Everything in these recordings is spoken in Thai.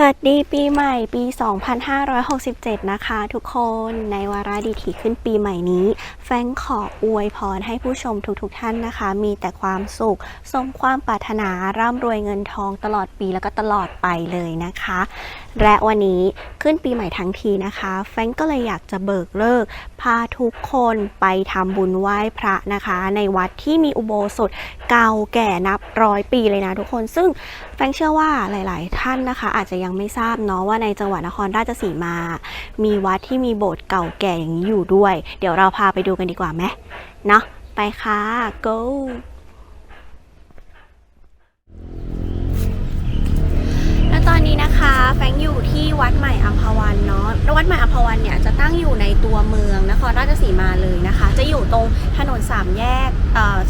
สวัสดีปีใหม่ปี 2567 นะคะทุกคนในวาระดีถีขึ้นปีใหม่นี้ แฟงขออวยพรให้ผู้ชมทุกๆทท่านนะคะ มีแต่ความสุข สมความปรารถนาร่ำรวยเงินทองตลอดปีแล้วก็ตลอดไปเลยนะคะ และวันนี้ขึ้นปีใหม่ทั้งทีนะคะ แฟงก็เลยอยากจะเบิกเลิก พาทุกคนไปทำบุญไหว้พระนะคะ ในวัดที่มีอุโบสถเก่าแก่นับร้อยปีเลยนะทุกคน ซึ่งแฟงเชื่อว่าหลาย ๆ ท่านนะคะ อาจจะยังไม่ทราบเนาะว่าในจังหวัดนครราชสีมา มีวัดที่มีโบสถ์เก่าแก่อย่างนี้อยู่ด้วย เดี๋ยวเราพาไปดูกันดีกว่าไหมเนาะไปค่ะ go และตอนนี้นะ คะ แฟงอยู่ที่วัดใหม่อัมพวันเนาะวัดใหม่อัมพวันเนี่ยจะตั้งอยู่ในตัวเมืองนครราชสีมาเลยนะคะ จะอยู่ตรงถนนสามแยก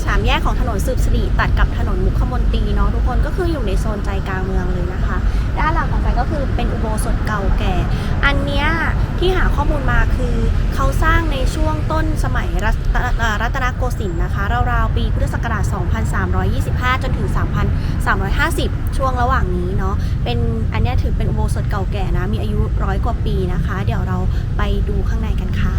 สามแยกของถนนสืบสิริตัดกับถนนมุขมนตรีเนาะทุกคนก็คืออยู่ในโซนใจกลางเมืองเลยนะคะ ด้านหลังของแฟรงค์ก็คือเป็นอุโบสถเก่าแก่ อันเนี้ยที่หาข้อมูลมาคือเขาสร้างในช่วงต้นสมัยรัตรัตนโกสินทร์นะคะราวๆปีพุทธศักราช 2325 จนถึง 3,350 ช่วงระหว่างนี้เนาะเป็นอันนี้ถือเป็นอุโบสถเก่าแก่นะมีอายุร้อยกว่าปีนะคะ เดี๋ยวเราไปดูข้างในกันค่ะ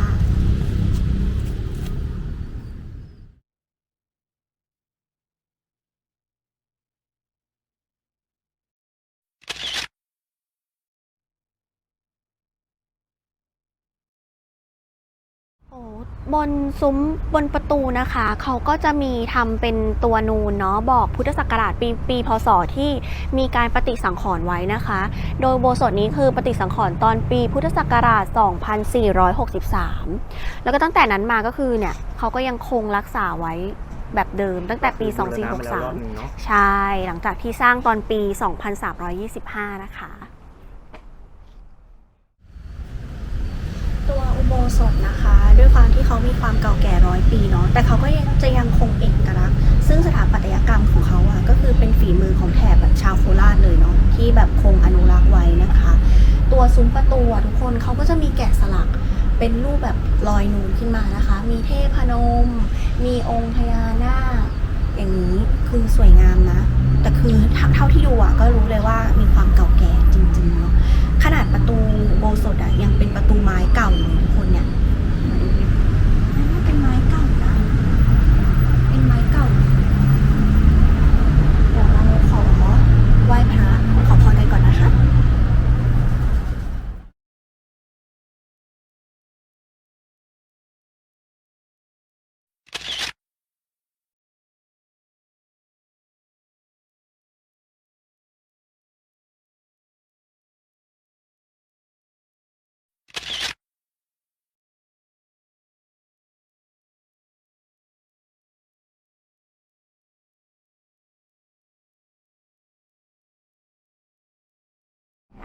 บนซุ้มบนประตูนะคะ เขาก็จะมีทำเป็นตัวนูนเนาะบอกพุทธศักราชปีปีพศที่มีการปฏิสังขรณ์ไว้นะคะ โดยอุโบสถนี้คือปฏิสังขรณ์ตอนปีพุทธศักราช 2463 แล้วก็ตั้งแต่นั้นมาก็คือเนี่ยเขาก็ยังคงรักษาไว้แบบเดิมตั้งแต่ปีบูรณะมาแล้วรอบหนึ่งเนอะ2463 ใช่ หลังจากที่สร้างตอนปี 2325 นะคะ ตัวอุโบ สถนะคะ ด้วยความที่เขามีความเก่าแก่ร้อยปีเนาะแต่เขาก็ยังจะยังคงเอกลักษณ์ซึ่งสถาปัตยกรรมของเขาอะก็คือเป็นฝีมือของแถบแบบชาวโคราชเลยเนาะที่แบบคงอนุรักษ์ไว้นะคะ ตัวซุ้มประตูทุกคนเขาก็จะมีแกะสลักเป็นรูปแบบลอยนูนขึ้นมานะคะ มีเทพนม มีองค์พญานาคอย่างนี้คือสวยงามนะ แต่คือเท่าที่ดูอะก็รู้เลยว่ามีความเก่าแก่จริง นาะขนาดประตูโบสถอะยังเป็นประตูไม้เก่าเลยทุกคนเนี่ยมาดูดินั่นว่าเป็นไม้เก่านะ เป็นไม้เก่า เดี๋ยวเราขอไหว้พระขอพรกันก่อนนะคะ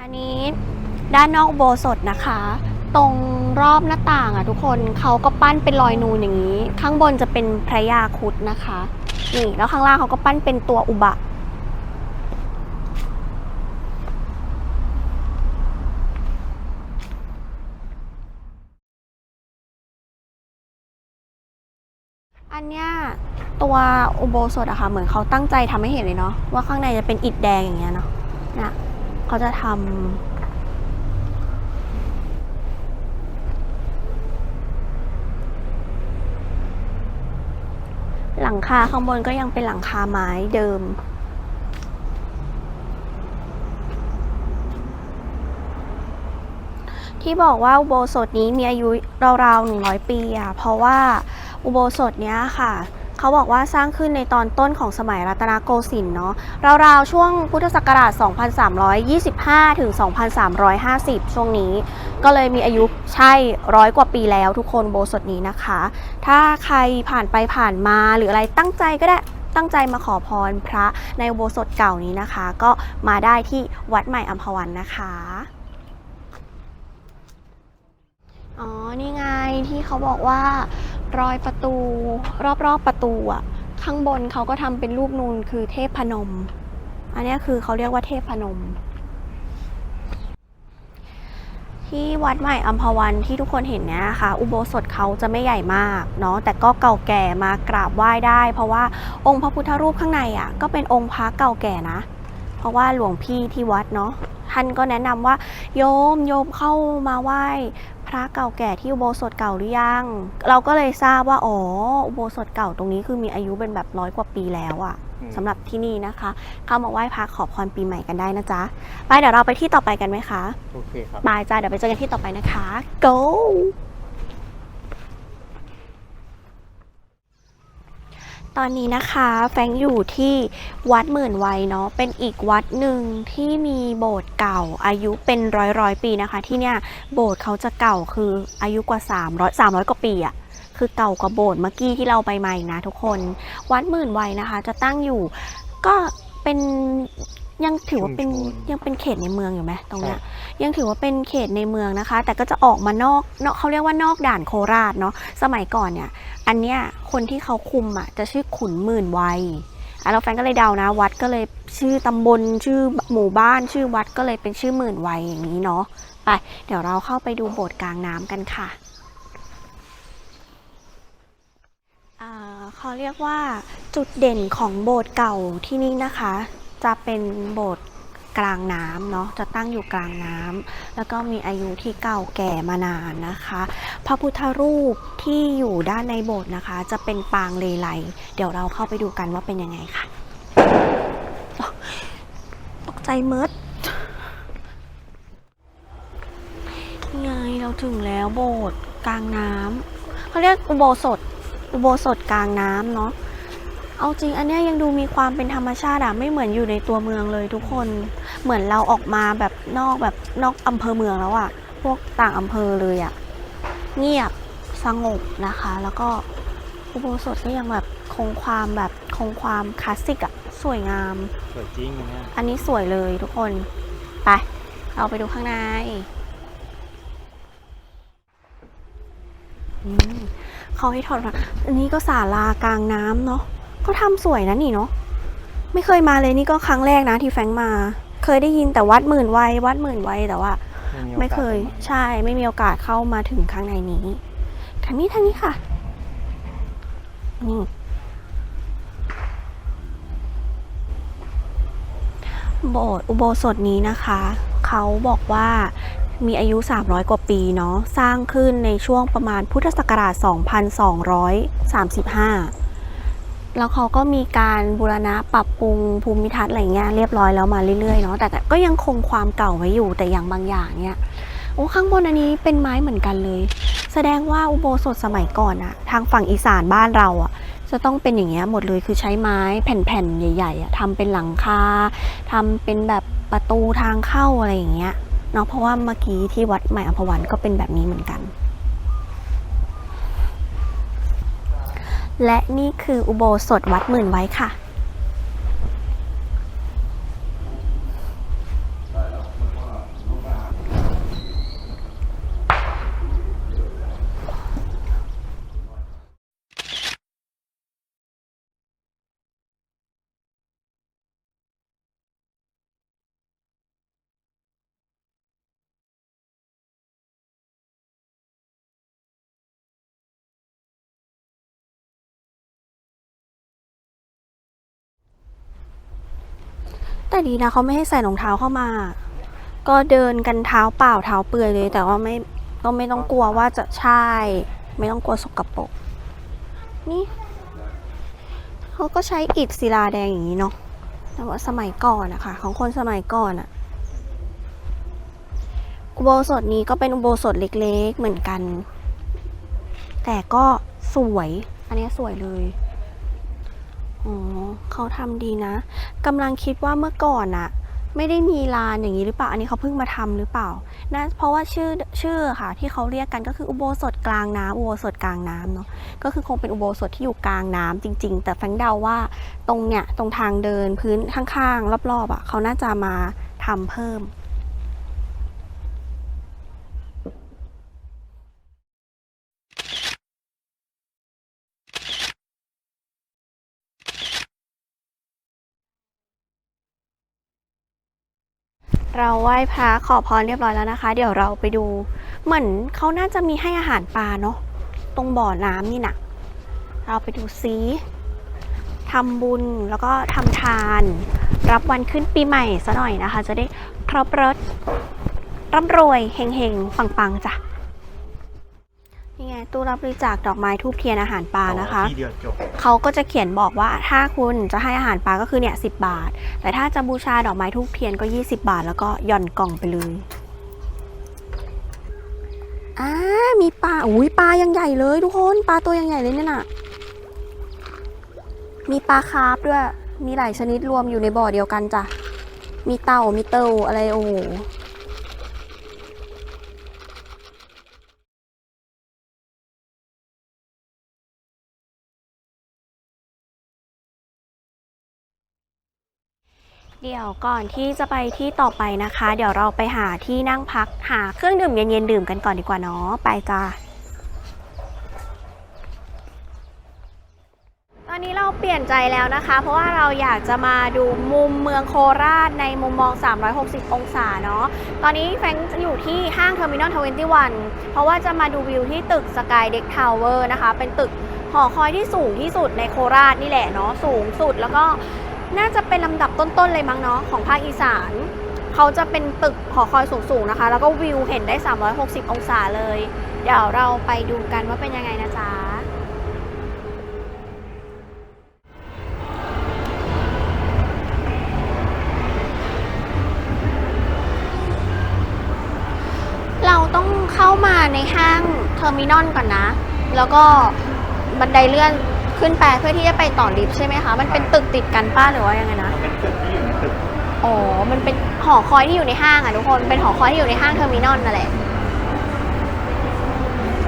อันนี้ด้านนอกโบสถนะคะ ตรงรอบหน้าต่างอะทุกคนเขาก็ปั้นเป็นรอยนูนอย่างนี้ ข้างบนจะเป็นพระยาคุดนะคะ นี่แล้วข้างล่างเขาก็ปั้นเป็นตัวอุบะอันเนี้ยตัวอุโบสถอะค่ะเหมือนเขาตั้งใจทำให้เห็นเลยเนาะว่าข้างในจะเป็นอิฐแดงอย่างเงี้ยเนาะนะ เขาจะทำหลังคาข้างบนก็ยังเป็นหลังคาไม้เดิมที่บอกว่าอุโบสถนี้มีอายุราวๆ100 ปีอะ เพราะว่าอุโบสถเนี้ยค่ะ เขาบอกว่าสร้างขึ้นในตอนต้นของสมัยรัตนโกสินทร์เนาะราวๆช่วงพุทธศักราช 2325 ถึง 2350 ช่วงนี้ ก็เลยมีอายุใช่ร้อยกว่าปีแล้วทุกคนโบสถนี้นะคะ ถ้าใครผ่านไปผ่านมาหรืออะไรตั้งใจก็ได้ตั้งใจมาขอพรพระในอุโบสถเก่านี้นะคะ ก็มาได้ที่วัดใหม่อัมพวันนะคะ อ๋อ นี่ไงที่เขาบอกว่า รอยประตู รอบๆประตูอะข้างบนเขาก็ทำเป็นรูปนูนคือเทพพนม อันนี้คือเขาเรียกว่าเทพพนม ที่วัดใหม่อัมพวันที่ทุกคนเห็นเนี้ยค่ะอุโบสถเขาจะไม่ใหญ่มากเนาะแต่ก็เก่าแก่มากราบไหว้ได้ เพราะว่าองค์พระพุทธรูปข้างในอะก็เป็นองค์พระเก่าแก่นะ เพราะว่าหลวงพี่ที่วัดเนาะ ทท่านก็แนะนำว่า โยมโยมเข้ามาไหว้พระเก่าแก่ที่อุโบสถเก่าหรือยัง เราก็เลยทราบว่าอ๋ออุโบสถเก่าตรงนี้คือมีอายุเป็นแบบร้อยกว่าปีแล้วอะอืมสำหรับที่นี่นะคะเข้ามาไหว้พระขอพรปีใหม่กันได้นะจ๊ะ ไปเดี๋ยวเราไปที่ต่อไปกันไหมคะ โอเคครับ บายจ้าเดี๋ยวไปเจอกันที่ต่อไปนะคะ go ตอนนี้นะคะแฟรงค์อยู่ที่วัดหมื่นวัยเนาะเป็นอีกวัดหนึ่งที่มีโบสถ์เก่าอายุเป็นร้อยร้อยปีนะคะ ที่เนี่ยโบสถ์เขาจะเก่าคืออายุกว่า 300 300 กว่าปีอะคือเก่ากว่าโบสถ์เมื่อกี้ที่เราไปมาอีกนะทุกคน วัดหมื่นวัยนะคะ จะตั้งอยู่ก็เป็นยังถือว่าเป็นชุมชนยังเป็นเขตในเมืองอยู่ไหมตรงเนี้ยใช่ ยังถือว่าเป็นเขตในเมืองนะคะ แต่ก็จะออกมานอกเนาะเขาเรียกว่านอกด่านโคราชเนาะสมัยก่อนเนี่ย อันเนี้ยคนที่เขาคุมอะจะชื่อขุนหมื่นวัยอะเราแฟนก็เลยเดานะ วัดก็เลยชื่อตำบลชื่อหมู่บ้าน ชื่อวัดก็เลยเป็นชื่อหมื่นวัยอย่างนี้เนาะไปเดี๋ยวเราเข้าไปดูโบสถ์กลางน้ำกันค่ะเขาเรียกว่าจุดเด่นของโบสถ์เก่าที่นี่นะคะ จะเป็นโบสถ์ กลางน้ำเนาะจะตั้งอยู่กลางน้ำแล้วก็มีอายุที่เก่าแก่มานานนะคะ พระพุทธรูปที่อยู่ด้านในโบสถ์นะคะ จะเป็นปางเลไลเดี๋ยวเราเข้าไปดูกันว่าเป็นยังไงค่ะตกใจเมิดไงเราถึงแล้วโบสถ์กลางน้ำเขาเรียกอุโบสถอุโบสถกลางน้ำเนาะเอาจริงอันนี้ยังดูมีความเป็นธรรมชาติอะไม่เหมือนอยู่ในตัวเมืองเลยทุกคน เหมือนเราออกมาแบบนอกแบบนอกอำเภอเมืองแล้วอะพวกต่างอำเภอเลยอะเงียบสงบนะคะ แล้วก็อุโบสถก็ยังแบบคงความแบบคงความคลาสสิกอะสวยงาม สวยจริงอันเนี้ยอันนี้สวยเลยทุกคนไปเราไปดูข้างในอืมเขาให้ถอดรองอันนี้ก็ศาลากลางน้ำเนาะก็ทำสวยนะนี่เนาะไม่เคยมาเลยนี่ก็ครั้งแรกนะที่แฟรงค์มา เคยได้ยินแต่วัดหมื่นวัยวัดหมื่นวัยแต่ว่า ไม่เคยใช่ไม่มีโอกาสเข้ามาถึงข้างในนี้ทางนี้ทางนี้ค่ะนี่โบสถ์อุโบสถนี้นะคะ เขาบอกว่ามีอายุ 300 กว่าปีเนาะสร้างขึ้นในช่วงประมาณพุทธศักราช 2235 แล้วเขาก็มีการบูรณะปรับปรุงภูมิทัศน์อะไรเงี้ยเรียบร้อยแล้วมาเรื่อยๆเนาะแต่ก็ยังคงความเก่าไว้อยู่แต่อย่างบางอย่างเนี่ยโอ้ข้างบนอันนี้เป็นไม้เหมือนกันเลย แสดงว่าอุโบสถสมัยก่อนอะทางฝั่งอีสานบ้านเราอะจะต้องเป็นอย่างเงี้ยหมดเลยคือใช้ไม้แผ่นๆใหญ่ๆอะทำเป็นหลังคาทำเป็นแบบประตูทางเข้าอะไรอย่างเงี้ยเนาะเพราะว่าเมื่อกี้ที่วัดใหม่อภวันก็เป็นแบบนี้เหมือนกัน และนี่คืออุโบสถวัดหมื่นไว้ค่ะ แต่ดีนะเขาไม่ให้ใส่รองเท้าเข้ามา ก็เดินกันเท้าเปล่าเท้าเปลือยเลย แต่ว่าไม่ก็ไม่ต้องกลัวว่าจะใช่ ไม่ต้องกลัวสกปรกนี่เขาก็ใช้อิฐศิลาแดงอย่างนี้เนาะแต่ว่าสมัยก่อนอะค่ะ ของคนสมัยก่อนอะอุโบสถนี้ก็เป็นอุโบสถเล็กๆเหมือนกัน แต่ก็สวย อันนี้สวยเลย อ๋อเขาทำดีนะกำลังคิดว่าเมื่อก่อนอะไม่ได้มีลานอย่างนี้หรือเปล่า อันนี้เขาเพิ่งมาทำหรือเปล่านะเพราะว่าชื่อชื่อค่ะ ที่เขาเรียกกันก็คืออุโบสถกลางน้ำอุโบสถกลางน้ำเนาะ ก็คือคงเป็นอุโบสถที่อยู่กลางน้ำจริง ๆ แต่แฟงเดาว่าตรงเนี้ยตรงทางเดินพื้นข้างๆรอบๆอะเขาน่าจะมาทำเพิ่ม เราไหว้พระขอพรเรียบร้อยแล้วนะคะ เดี๋ยวเราไปดู เหมือนเขาน่าจะมีให้อาหารปลาเนาะตรงบ่อน้ำนี่นะเราไปดูซิทำบุญแล้วก็ทำทาน รับวันขึ้นปีใหม่ซะหน่อยนะคะ จะได้ครบรถร่ำรวยเฮงๆปังๆจ้ะ ตู้รับบริจาคดอกไม้ทูบเทียนอาหารปลานะคะ ที่เดียวจบเขาก็จะเขียนบอกว่าถ้าคุณจะให้อาหารปลาก็คือเนี่ยสิบาท แต่ถ้าจะบูชาดอกไม้ทูบเทียนก็ 20 บาท แล้วก็หย่อนกล่องไปเลยอ่ามีปลาอุ้ยปลายังใหญ่เลยทุกคนปลาตัวยังใหญ่เลยเนี่ยน่ะ มีปลาคาร์ฟด้วย มีหลายชนิดรวมอยู่ในบ่อเดียวกันจ้ะมีเต่ามีเต่าอะไรโอ้โห เดี๋ยวก่อนที่จะไปที่ต่อไปนะคะ เดี๋ยวเราไปหาที่นั่งพักหาเครื่องดื่มเย็นๆดื่มกันก่อนดีกว่าเนาะไปจ้าตอนนี้เราเปลี่ยนใจแล้วนะคะ เพราะว่าเราอยากจะมาดูมุมเมืองโคราชในมุมมอง 360 องศาเนาะตอนนี้แฟงจะอยู่ที่ห้างเทอร์มินอล21เพราะว่าจะมาดูวิวที่ตึกสกายเด็กทาวเวอร์นะคะ เป็นตึกหอคอยที่สูงที่สุดในโคราชนี่แหละเนาะสูงสุดแล้วก็ น่าจะเป็นลำดับต้นๆเลยมั้งเนาะของภาคอีสาน เขาจะเป็นตึกหอคอยสูงๆนะคะ แล้วก็วิวเห็นได้ 360 องศาเลย เดี๋ยวเราไปดูกันว่าเป็นยังไงนะจ๊ะเราต้องเข้ามาในห้างเทอร์มินอลก่อนนะ แล้วก็บันไดเลื่อน ขึ้นไปเพื่อที่จะไปต่อลิฟต์ใช่ไหมคะ มันเป็นตึกติดกันป้าหรือว่ายังไงนะเป็นตึกที่อยู่ในตึกอ๋อ มันเป็นหอคอยที่อยู่ในห้างอะทุกคน เป็นหอคอยที่อยู่ในห้างเทอร์มินอลนั่นแหละ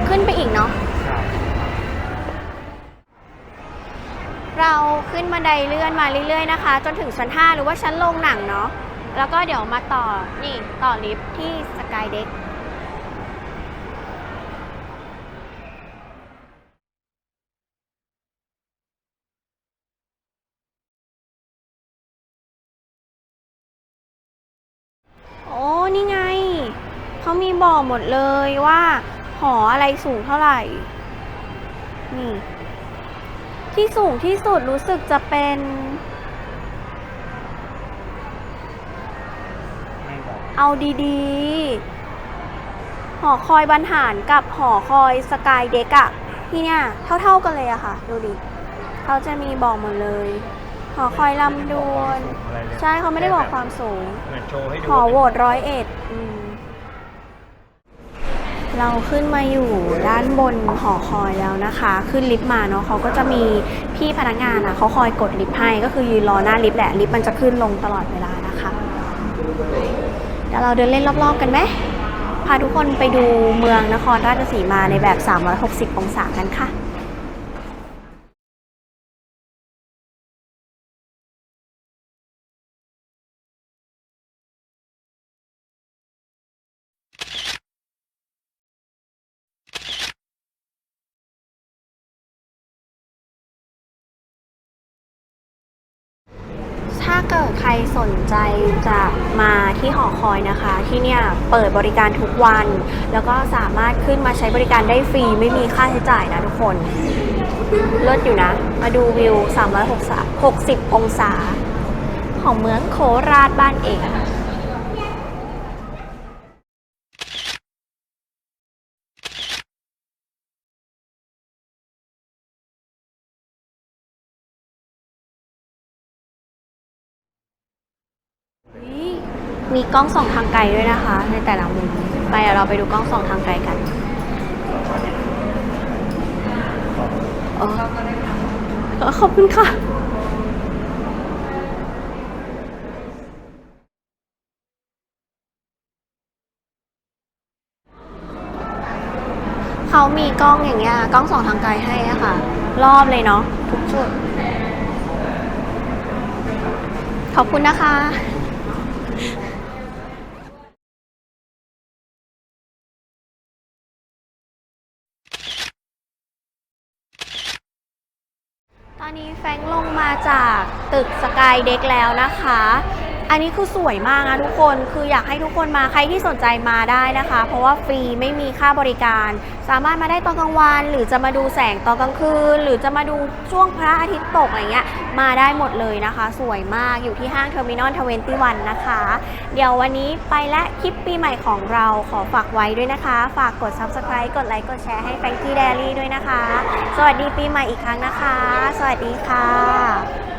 ขึ้นไปอีกเนาะ ใช่เราขึ้นบันไดเลื่อนมาเรื่อยๆนะคะ จนถึงชั้น 5 หรือว่าชั้นลงหนังเนาะ แล้วก็เดี๋ยวมาต่อ นี่ ต่อลิฟต์ที่สกายเด็ก หมดเลยว่าหออะไรสูงเท่าไหร่ นี่ ที่สูงที่สุดรู้สึกจะเป็นไม่บอกเอาดีๆ หอคอยบรรหารกับหอคอยสกายเด็กอะที่เนี่ยเท่าๆกันเลยอะค่ะ ดูดิเขาจะมีบอกหมดเลย หอคอยลำดวนอะไรเลยใช่เขาไม่ได้บอกความสูงเหมือนโชว์ให้ดูหอโหวตร้อยเอ็ดอืม เราขึ้นมาอยู่ด้านบนหอคอยแล้วนะคะ ขึ้นลิฟต์มาเนาะเขาก็จะมีพี่พนักงานอะเขาคอยกดลิฟต์ให้ก็คือยืนรอหน้าลิฟต์แหละลิฟต์มันจะขึ้นลงตลอดเวลานะคะเดี๋ยวเราเดินเล่นรอบๆกันไหมพาทุกคนไปดูเมืองนครราชสีมาในแบบ 360 องศากันค่ะ ถ้าเกิดใค รสนใจจะมาที่หอคอยนะคะ ที่เนี่ยเปิดบริการทุกวัน แล้วก็สามารถขึ้นมาใช้บริการได้ฟรี ไม่มีค่าใช้จ่ายนะทุกคนเลิศอยู่นะ มาดูวิว 360 องศา ของเมืองโคราชบ้านเอง อุ๊ย มีกล้องส่องทางไกลด้วยนะคะ ในแต่ละมุมไปเดี๋ยวเราไปดูกล้องส่องทางไกลกันออขอบคุณค่ะ เขามีกล้องอย่างเงี้ยกล้องส่องทางไกลให้อะค่ะ รอบเลยเนาะทุกจุด ขอบคุณนะคะ ตอนนี้แฟรงค์ลงมา จากตึกสกายเด็กแล้วนะคะ อันนี้คือสวยมากนะทุกคน คืออยากให้ทุกคนมาใครที่สนใจมาได้นะคะ เพราะว่าฟรีไม่มีค่าบริการ สามารถมาได้ตอนกลางวันหรือจะมาดูแสงตอนกลางคืน หรือจะมาดูช่วงพระอาทิตย์ตกอะไรเงี้ย มาได้หมดเลยนะคะ สวยมากอยู่ที่ห้างเทอร์มินอลทเวนตี้วันนะคะ เดี๋ยววันนี้ไปและคลิปปีใหม่ของเราขอฝากไว้ด้วยนะคะ ฝากกด subscribe กดไลค์กดแชร์ให้แฟงกี้เดลี่ด้วยนะคะ สวัสดีปีใหม่อีกครั้งนะคะ สวัสดีค่ะ